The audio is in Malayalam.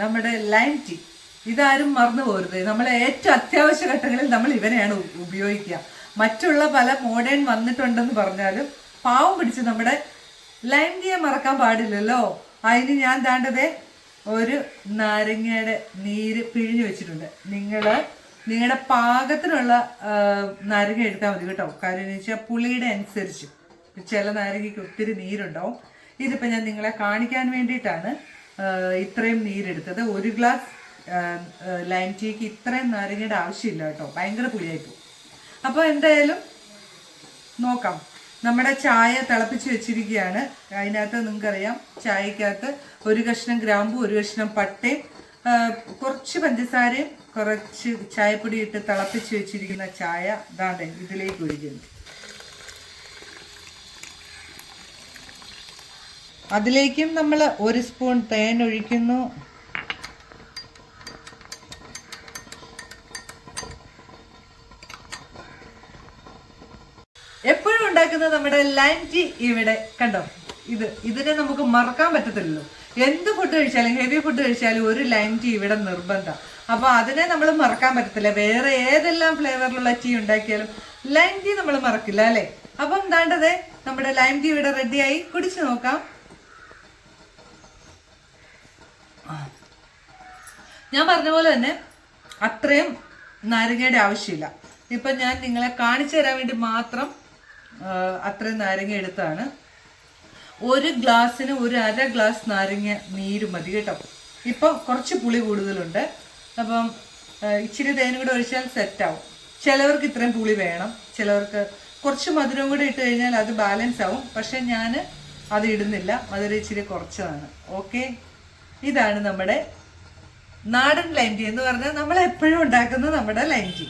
നമ്മുടെ ലൈം ടീ ഇതാരും മറന്നു പോരുത് നമ്മളെ ഏറ്റവും അത്യാവശ്യ ഘട്ടങ്ങളിൽ നമ്മൾ ഇവനെയാണ് ഉപയോഗിക്കുക. മറ്റുള്ള പല മോഡേൺ വന്നിട്ടുണ്ടെന്ന് പറഞ്ഞാലും പാവം പിടിച്ച് നമ്മുടെ ലൈം ടീയെ മറക്കാൻ പാടില്ലല്ലോ. അതിന് ഞാൻ താണ്ടതേ ഒരു നാരങ്ങയുടെ നീര് പിഴിഞ്ഞു വെച്ചിട്ടുണ്ട്. നിങ്ങൾ നിങ്ങളുടെ പാകത്തിനുള്ള നാരങ്ങ എടുത്താൽ മതി കേട്ടോ. കാര്യം എന്ന് വെച്ചാൽ പുളിയുടെ അനുസരിച്ച്. ചില നാരങ്ങയ്ക്ക് ഒത്തിരി നീരുണ്ടാവും. ഇതിപ്പോൾ ഞാൻ നിങ്ങളെ കാണിക്കാൻ വേണ്ടിയിട്ടാണ് ഇത്രയും നീരെടുത്തത്. ഒരു ഗ്ലാസ് ലൈം ടീക്ക് ഇത്രയും നാരങ്ങയുടെ ആവശ്യമില്ല കേട്ടോ. ഭയങ്കര പുളിയായിപ്പോവും അപ്പോൾ എന്തായാലും നോക്കാം. നമ്മുടെ ചായ തിളപ്പിച്ച് വെച്ചിരിക്കുകയാണ്. അതിനകത്ത് നിങ്ങൾക്കറിയാം ചായക്കകത്ത് ഒരു കഷ്ണം ഗ്രാമ്പു ഒരു കഷ്ണം പട്ടയും കുറച്ച് പഞ്ചസാരയും കുറച്ച് ചായപ്പൊടി ഇട്ട് തിളപ്പിച്ച് വെച്ചിരിക്കുന്ന ചായ ഇതാണ്ട് ഇതിലേക്ക് ഒഴിക്കുന്നു. അതിലേക്കും നമ്മൾ ഒരു സ്പൂൺ തേൻ ഒഴിക്കുന്നു. എപ്പോഴും ഉണ്ടാക്കുന്ന നമ്മുടെ ലൈം ടീ ഇവിടെ കണ്ടോ? ഇത് ഇതിനെ നമുക്ക് മറക്കാൻ പറ്റത്തില്ലല്ലോ. എന്ത് ഫുഡ് കഴിച്ചാലും ഹെവി ഫുഡ് കഴിച്ചാലും ഒരു ലൈം ടീ ഇവിടെ നിർബന്ധം. അപ്പൊ അതിനെ നമ്മൾ മറക്കാൻ പറ്റത്തില്ല. വേറെ ഏതെല്ലാം ഫ്ലേവറിലുള്ള ടീ ഉണ്ടാക്കിയാലും ലൈം ടീ നമ്മൾ മറക്കില്ല അല്ലേ? അപ്പം ദാണ്ടതേ നമ്മുടെ ലൈം ടീ ഇവിടെ റെഡിയായി കുടിച്ചു നോക്കാം. ഞാൻ പറഞ്ഞ പോലെ തന്നെ അത്രയും നാരങ്ങയുടെ ആവശ്യമില്ല. ഇപ്പം ഞാൻ നിങ്ങളെ കാണിച്ചു തരാൻ വേണ്ടി മാത്രം അത്രയും നാരങ്ങ എടുത്താണ്. ഒരു ഗ്ലാസ്സിന് ഒരു അര ഗ്ലാസ് നാരങ്ങ നീര് മതി കേട്ടോ. ഇപ്പം കുറച്ച് പുളി കൂടുതലുണ്ട്. അപ്പം ഇച്ചിരി തേനും കൂടെ ഒഴിച്ചാൽ സെറ്റാവും ചിലവർക്ക് ഇത്രയും പുളി വേണം. ചിലവർക്ക് കുറച്ച് മധുരം കൂടെ ഇട്ട് കഴിഞ്ഞാൽ അത് ബാലൻസ് ആവും. പക്ഷെ ഞാൻ അത് ഇടുന്നില്ല. മധുരം ഇച്ചിരി കുറച്ചതാണ്. ഓക്കെ ഇതാണ് നമ്മുടെ നാടൻ ലൈം ടീ എന്ന് പറഞ്ഞാൽ നമ്മൾ എപ്പോഴും ഉണ്ടാക്കുന്ന നമ്മുടെ ലൈം ടീ.